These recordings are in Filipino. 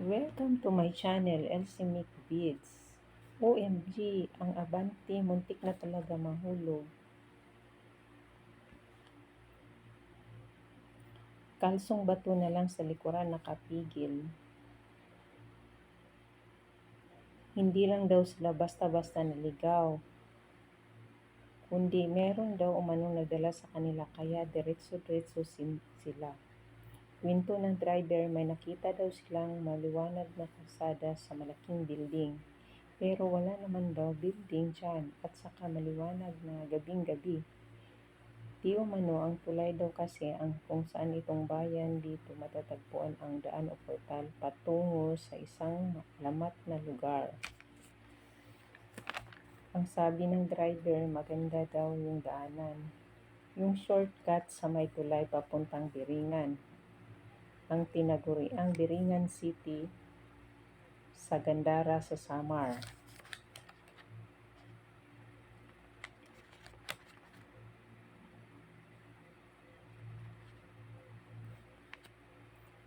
Welcome to my channel, Elsie Mick Beads. OMG, ang Abante, muntik na talaga mahulog. Kalsong bato na lang sa likuran nakapigil. Hindi lang daw sila basta-basta naligaw, kundi meron daw umanong nagdala sa kanila kaya diretso-diretso sila. Kwento ng driver, may nakita daw silang maliwanag na kalsada sa malaking building. Pero wala naman daw building dyan at saka maliwanag na gabing-gabi. Di umano ang tulay daw kasi ang kung saan itong bayan dito matatagpuan ang daan o portal patungo sa isang lamat na lugar. Ang sabi ng driver, maganda daw yung daanan. Yung shortcut sa may tulay papuntang Biringan ang tinaguriang Biringan City sa Gandara sa Samar.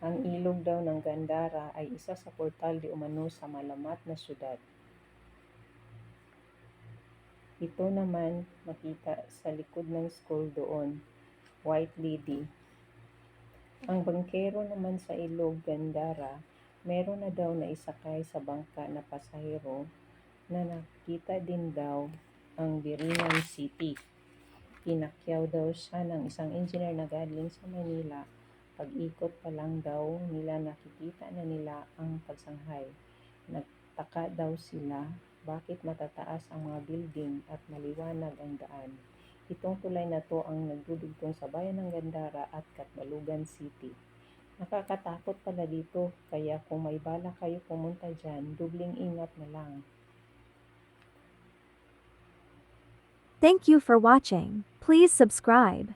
Ang ilog daw ng Gandara ay isa sa portal di umano sa malamat na syudad. Ito naman makita sa likod ng school doon, White Lady. Ang bangkero naman sa ilog Gandara, meron na daw na isakay sa bangka na pasahero na nakita din daw ang Biringan City. Pinakyaw daw siya ng isang engineer na galing sa Manila. Pag-ikot pa lang daw nila nakikita na nila ang pagsanghay. Nagtaka daw sila bakit matataas ang mga building at maliwanag ang daan. Itong tulay na to ang nagdudugtong sa bayan ng Gandara at Katbalugan City. Nakakatakot pala dito, kaya kung may bala kayo pumunta dyan, dubling ingat na lang. Thank you for watching. Please subscribe.